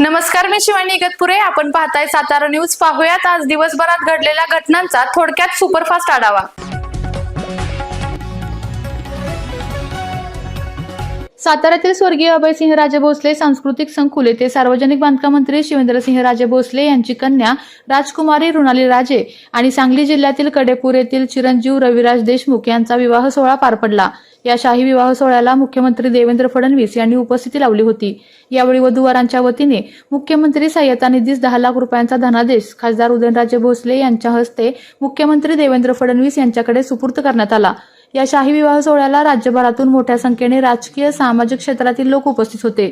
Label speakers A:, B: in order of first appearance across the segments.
A: नमस्कार मी शिवानी इगतपुरे. आपण पाहताय सातारा न्यूज. पाहूयात आज दिवसभरात घडलेल्या घटनांचा थोडक्यात सुपरफास्ट आढावा. साताऱ्यातील स्वर्गीय अभयसिंह राजे भोसले सांस्कृतिक संकुल येथे सार्वजनिक बांधकाम मंत्री शिवेंद्रसिंह राजे भोसले यांची कन्या राजकुमारी रुणाली राजे आणि सांगली जिल्ह्यातील कडेपूर येथील चिरंजीव रविराज देशमुख यांचा विवाह सोहळा पार पडला. या शाही विवाह सोहळ्याला मुख्यमंत्री देवेंद्र फडणवीस यांनी उपस्थिती लावली होती. यावेळी वधूवरांच्या वतीने मुख्यमंत्री सहाय्यता निधीस दहा लाख रुपयांचा धनादेश खासदार उदयनराजे भोसले यांच्या हस्ते मुख्यमंत्री देवेंद्र फडणवीस यांच्याकडे सुपूर्द करण्यात आला. या शाही विवाह सोहळ्याला राज्यभरातून मोठ्या संख्येने राजकीय सामाजिक क्षेत्रातील लोक उपस्थित होते.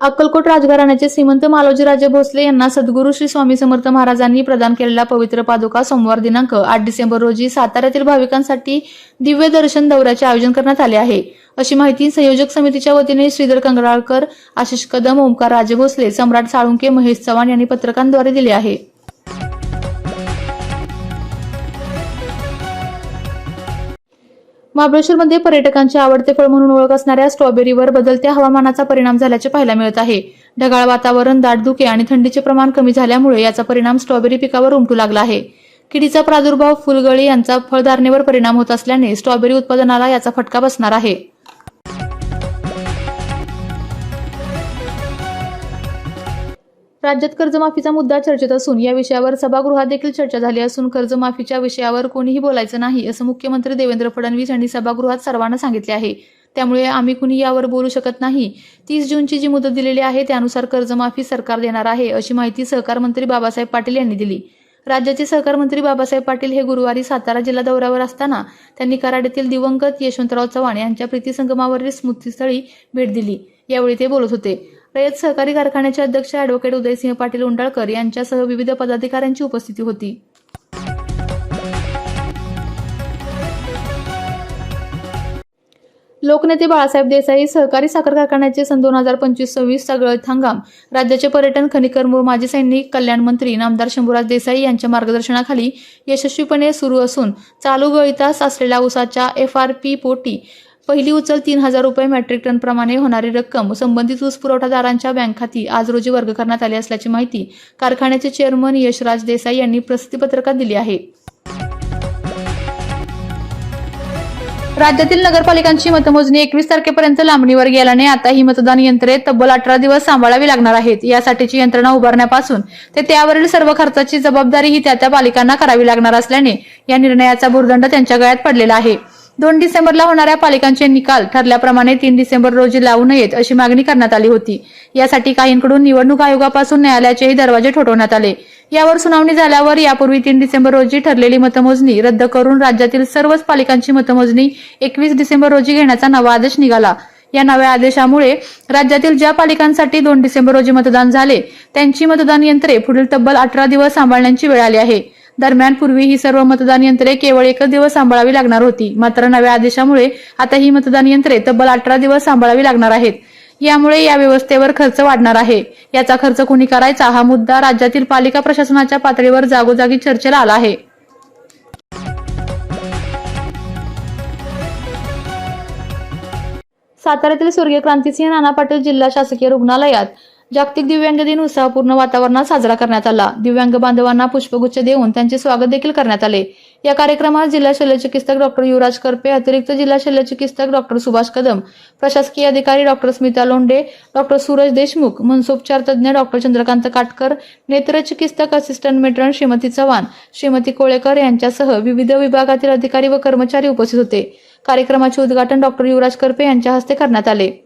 A: अक्कलकोट राजघराण्याचे श्रीमंत मालोजीराजे भोसले यांना सद्गुरू श्री स्वामी समर्थ महाराजांनी प्रदान केलेला पवित्र पादुका सोमवार दिनांक आठ डिसेंबर रोजी साताऱ्यातील भाविकांसाठी दिव्य दर्शन दौऱ्याचे आयोजन करण्यात आले आहे. अशी माहिती संयोजक समितीच्या वतीने श्रीधर कंगराळकर आशिष कदम ओमकार राजे भोसले सम्राट साळुंके महेश चव्हाण यांनी पत्रकांद्वारे दिली आहे. महाबळेश्वरमध्ये पर्यटकांचे आवडते फळ म्हणून ओळख असणाऱ्या स्ट्रॉबेरीवर बदलत्या हवामानाचा परिणाम झाल्याचे पाहायला मिळत आहे. ढगाळ वातावरण दाट धुके आणि थंडीचे प्रमाण कमी झाल्यामुळे याचा परिणाम स्ट्रॉबेरी पिकावर उमटू लागला आहे. किडीचा प्रादुर्भाव फुलगळी यांचा फळधारणेवर परिणाम होत असल्याने स्ट्रॉबेरी उत्पादनाला याचा फटका बसणार आहे. राज्यात कर्जमाफीचा मुद्दा चर्चेत असून या विषयावर सभागृहात देखील चर्चा झाली असून कर्जमाफीच्या विषयावर कोणीही बोलायचं नाही असं मुख्यमंत्री देवेंद्र फडणवीस यांनी सभागृहात सर्वांना सांगितले आहे. त्यामुळे आम्ही कुणी यावर बोलू शकत नाही. तीस जूनची जी मुदत दिलेली आहे त्यानुसार कर्जमाफी सरकार देणार आहे अशी माहिती सहकार मंत्री बाबासाहेब पाटील यांनी दिली. राज्याचे सहकार मंत्री बाबासाहेब पाटील हे गुरुवारी सातारा जिल्हा दौऱ्यावर असताना त्यांनी कराड येथील दिवंगत यशवंतराव चव्हाण यांच्या प्रीतीसंगमावरील स्मृतीस्थळी भेट दिली. यावेळी ते बोलत होते. रयत सहकारी कारखान्याचे अध्यक्ष अॅडव्होकेट उदयसिंह पाटील उंडाळकर यांच्यासह विविध पदाधिकाऱ्यांची उपस्थिती होती. लोकनेते बाळासाहेब देसाई सहकारी साखर कारखान्याचे सन दोन हजार पंचवीस सव्वीस सगळं हंगाम राज्याचे पर्यटन खनिकर्म व माजी सैनिक कल्याण मंत्री नामदार शंभूराज देसाई यांच्या मार्गदर्शनाखाली यशस्वीपणे सुरू असून चालू गळीतास असलेल्या उसाच्या एफ आर पी पोटी पहिली उचल तीन हजार रुपये मेट्रिक टन प्रमाणे होणारी रक्कम. संबंधित ऊस पुरवठादारांच्या बँक खाती आज रोजी वर्ग करण्यात आली असल्याची माहिती कारखान्याचे चेअरमन यशराज देसाई यांनी प्रसिद्धीपत्रकात दिली आहे. राज्यातील नगरपालिकांची मतमोजणी एकवीस तारखेपर्यंत लांबणीवर गेल्याने आता ही मतदान यंत्रे तब्बल अठरा दिवस सांभाळावी लागणार आहेत. यासाठीची यंत्रणा उभारण्यापासून ते त्यावरील सर्व खर्चाची जबाबदारी ही त्या त्या पालिकांना करावी लागणार असल्याने या निर्णयाचा भुर्दंड त्यांच्या गळ्यात पडलेला आहे. दोन डिसेंबरला होणाऱ्या पालिकांचे निकाल ठरल्याप्रमाणे तीन डिसेंबर रोजी लावू नयेत अशी मागणी करण्यात आली होती. यासाठी काहींकडून निवडणूक आयोगापासून न्यायालयाचेही दरवाजे ठोठवण्यात आले. यावर सुनावणी झाल्यावर यापूर्वी तीन डिसेंबर रोजी ठरलेली मतमोजणी रद्द करून राज्यातील सर्वच पालिकांची मतमोजणी एकवीस डिसेंबर रोजी घेण्याचा नवा आदेश निघाला. या नव्या आदेशामुळे राज्यातील ज्या पालिकांसाठी दोन डिसेंबर रोजी मतदान झाले त्यांची मतदान यंत्रे पुढील तब्बल अठरा दिवस सांभाळण्याची वेळ आली आहे. दरम्यान पूर्वी ही सर्व मतदान यंत्रे केवळ एकच दिवस सांभाळावी लागणार होती. मात्र नव्या आदेशामुळे आता ही मतदान यंत्रे तब्बल अठरा दिवस सांभाळावी लागणार आहेत. यामुळे या व्यवस्थेवर खर्च वाढणार आहे. याचा खर्च कुणी करायचा हा मुद्दा राज्यातील पालिका प्रशासनाच्या पातळीवर जागोजागी चर्चेला आला आहे. साताऱ्यातील स्वर्गीय क्रांतीसिंह नाना पाटील जिल्हा शासकीय रुग्णालयात जागतिक दिव्यांग दिन उत्साहपूर्ण वातावरणात साजरा करण्यात आला. दिव्यांग बांधवांना पुष्पगुच्छ देऊन त्यांचे स्वागत देखील करण्यात आले. या कार्यक्रमात जिल्हा शल्यचिकित्सक डॉक्टर युवराज करपे अतिरिक्त जिल्हा शल्यचिकित्सक डॉक्टर सुभाष कदम प्रशासकीय अधिकारी डॉक्टर स्मिता लोंडे डॉक्टर सूरज देशमुख मनसोपचार तज्ज्ञ डॉक्टर चंद्रकांत काटकर नेत्रचिकित्सक असिस्टंट मेट्रन श्रीमती चव्हाण श्रीमती कोळेकर यांच्यासह विविध विभागातील अधिकारी व कर्मचारी उपस्थित होते. कार्यक्रमाचे उद्घाटन डॉक्टर युवराज करपे यांच्या हस्ते करण्यात आले.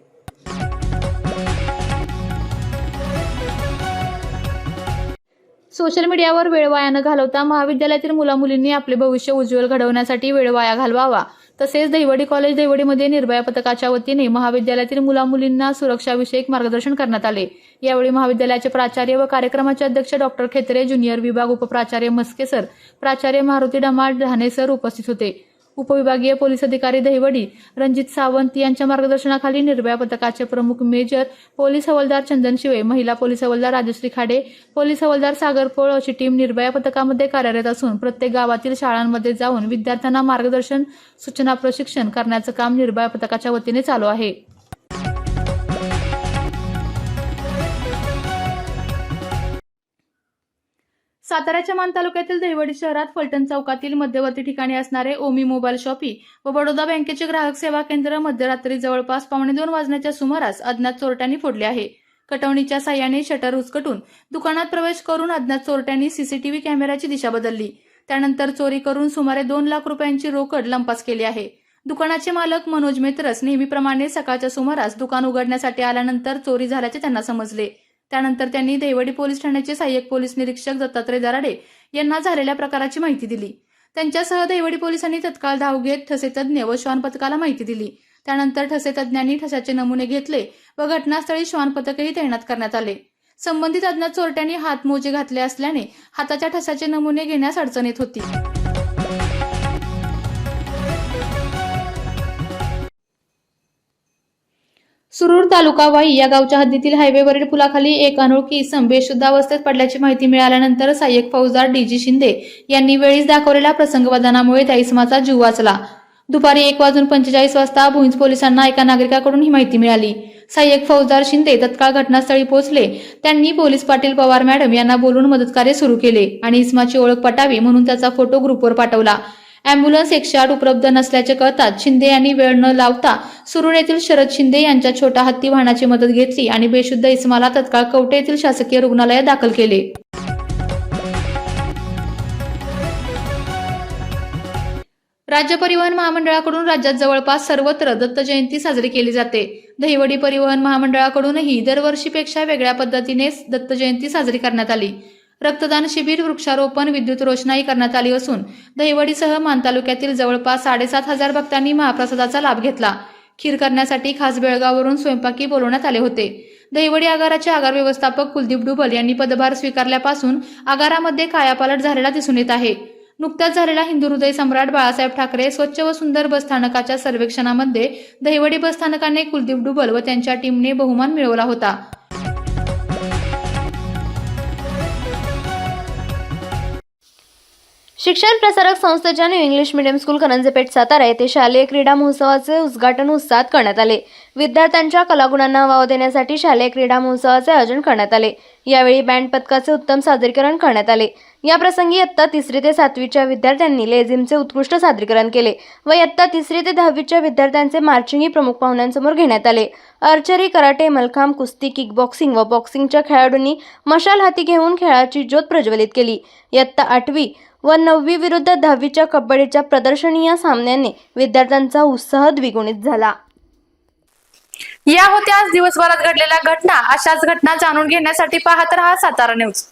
A: सोशल मीडियावर वेळ वाया न घालवता महाविद्यालयातील मुलामुलींनी आपले भविष्य उज्ज्वल घडवण्यासाठी वेळ वाया घालवावा. तसेच दहिवडी कॉलेज दहिवडीमध्ये निर्भया पथकाच्या वतीने महाविद्यालयातील मुलामुलींना सुरक्षाविषयक मार्गदर्शन करण्यात आले. यावेळी महाविद्यालयाचे प्राचार्य व कार्यक्रमाचे अध्यक्ष डॉक्टर खेत्रे ज्युनियर विभाग उपप्राचार्य मस्के सर प्राचार्य मारुती डमाळ धाने सर उपस्थित होते. उपविभागीय पोलीस अधिकारी दहिवडी रणजित सावंत यांच्या मार्गदर्शनाखाली निर्भया पथकाचे प्रमुख मेजर पोलीस हवालदार चंदन शिवे महिला पोलीस हवालदार राजश्री खाडे पोलीस हवालदार सागर पोळ अशी टीम निर्भया पथकामध्ये कार्यरत असून प्रत्येक गावातील शाळांमध्ये जाऊन विद्यार्थ्यांना मार्गदर्शन सूचना प्रशिक्षण करण्याचं काम निर्भया पथकाच्या वतीने चालू आहे. साताऱ्याच्या मान तालुक्यातील दहिवडी शहरात फलटण चौकातील मध्यवर्ती ठिकाणी असणारे ओमी मोबाईल शॉपी व बडोदा बँकेचे ग्राहक सेवा केंद्र मध्यरात्री जवळपास पावणे दोन वाजण्याच्या सुमारास अज्ञात चोरट्यांनी फोडले आहे. कटवणीच्या साह्याने शटर उचकटून दुकानात प्रवेश करून अज्ञात चोरट्यांनी सीसीटीव्ही कॅमेऱ्याची दिशा बदलली. त्यानंतर चोरी करून सुमारे दोन लाख रुपयांची रोकड लंपास केली आहे. दुकानाचे मालक मनोज मेत्रस नेहमीप्रमाणे सकाळच्या सुमारास दुकान उघडण्यासाठी आल्यानंतर चोरी झाल्याचे त्यांना समजले. त्यानंतर त्यांनी देवडी पोलीस ठाण्याचे सहाय्यक पोलीस निरीक्षक दत्तात्रय दराडे यांना झालेल्या प्रकाराची माहिती दिली. त्यांच्यासह देवडी पोलिसांनी तत्काळ धाव घेत ठसे तज्ज्ञ व श्वान पथकाला माहिती दिली. त्यानंतर ठसे तज्ज्ञांनी ठशाचे नमुने घेतले व घटनास्थळी श्वान पथकही तैनात करण्यात आले. संबंधित अज्ञात चोरट्यांनी हातमोजे घातले असल्याने हाताच्या ठशाचे नमुने घेण्यास अडचण येत होती. सुरूर तालुका वाई या गावच्या हद्दीतील हायवेवरील पुलाखाली एक अनोळखी इसम बेशुद्धावस्थेत पडल्याची माहिती मिळाल्यानंतर सहाय्यक फौजदार डीजी शिंदे यांनी वेळीच दाखवलेल्या प्रसंगवदानामुळे त्या इसमाचा जीव वाचला. दुपारी एक वाजून पंचेचाळीस वाजता भुईंज पोलिसांना एका नागरिकाकडून ही माहिती मिळाली. सहाय्यक फौजदार शिंदे तत्काळ घटनास्थळी पोहोचले. त्यांनी पोलीस पाटील पवार मॅडम यांना बोलून मदतकार्य सुरू केले आणि इस्माची ओळख पटावी म्हणून त्याचा फोटो ग्रुपवर पाठवला. अँब्युलन्स एकशे आठ उपलब्ध नसल्याचे कळताच शिंदे यांनी वेळ न लावता सुरूर येथील शरद शिंदे यांच्या छोटा हत्ती वाहनाची मदत घेतली आणि बेशुद्ध इस्माला तत्काळ कवटे येथील शासकीय रुग्णालयात दाखल केले. राज्य परिवहन महामंडळाकडून राज्यात जवळपास सर्वत्र दत्त जयंती साजरी केली जाते. दहिवडी परिवहन महामंडळाकडूनही दरवर्षीपेक्षा वेगळ्या पद्धतीने दत्त जयंती साजरी करण्यात आली. रक्तदान शिबिर वृक्षारोपण विद्युत रोषणाई करण्यात आली असून दहिवडीसह मान तालुक्यातील जवळपास साडेसात हजार भक्तांनी महाप्रसादाचा लाभ घेतला. खीर करण्यासाठी खास बेळगाववरून स्वयंपाकी बोलवण्यात आले होते. दहिवडी आगाराचे आगार व्यवस्थापक कुलदीप डुबल यांनी पदभार स्वीकारल्यापासून आगारामध्ये कायापालट झालेला दिसून येत आहे. नुकत्याच झालेला हिंदू हृदय सम्राट बाळासाहेब ठाकरे स्वच्छ व सुंदर बसस्थानकाच्या सर्वेक्षणामध्ये दहिवडी बसस्थानकाने कुलदीप डुबल व त्यांच्या टीमने बहुमान मिळवला होता.
B: शिक्षण प्रसारक संस्थेच्या new English medium school Karanjepeth Satara येथे शालेय क्रीडा महोत्सवाचे उद्घाटन उत्साहात करण्यात आले. विद्यार्थ्यांच्या कलागुणांना वाव देण्यासाठी शालेय क्रीडा महोत्सवाचे आयोजन करण्यात आले. यावेळी बँड पथकाचे उत्तम सादरीकरण करण्यात आले. या प्रसंगी इयत्ता तिसरी ते सातवीच्या विद्यार्थ्यांनी लेझिमचे उत्कृष्ट सादरीकरण केले व इयत्ता तिसरी ते दहावीच्या विद्यार्थ्यांचे मार्चिंगही प्रमुख पाहुण्यांसमोर घेण्यात आले. आर्चरी कराटे मलखांब कुस्ती किक बॉक्सिंग व बॉक्सिंगच्या खेळाडूंनी मशाल हाती घेऊन खेळाची ज्योत प्रज्वलित केली. इयत्ता आठवी व नववी विरुद्ध दहावीच्या कबड्डीच्या प्रदर्शनीय सामन्याने विद्यार्थ्यांचा उत्साह द्विगुणित झाला.
A: या होत्या आज दिवसभरात घडलेल्या घटना. अशाच घटना जाणून घेण्यासाठी पाहत रहा सातारा न्यूज.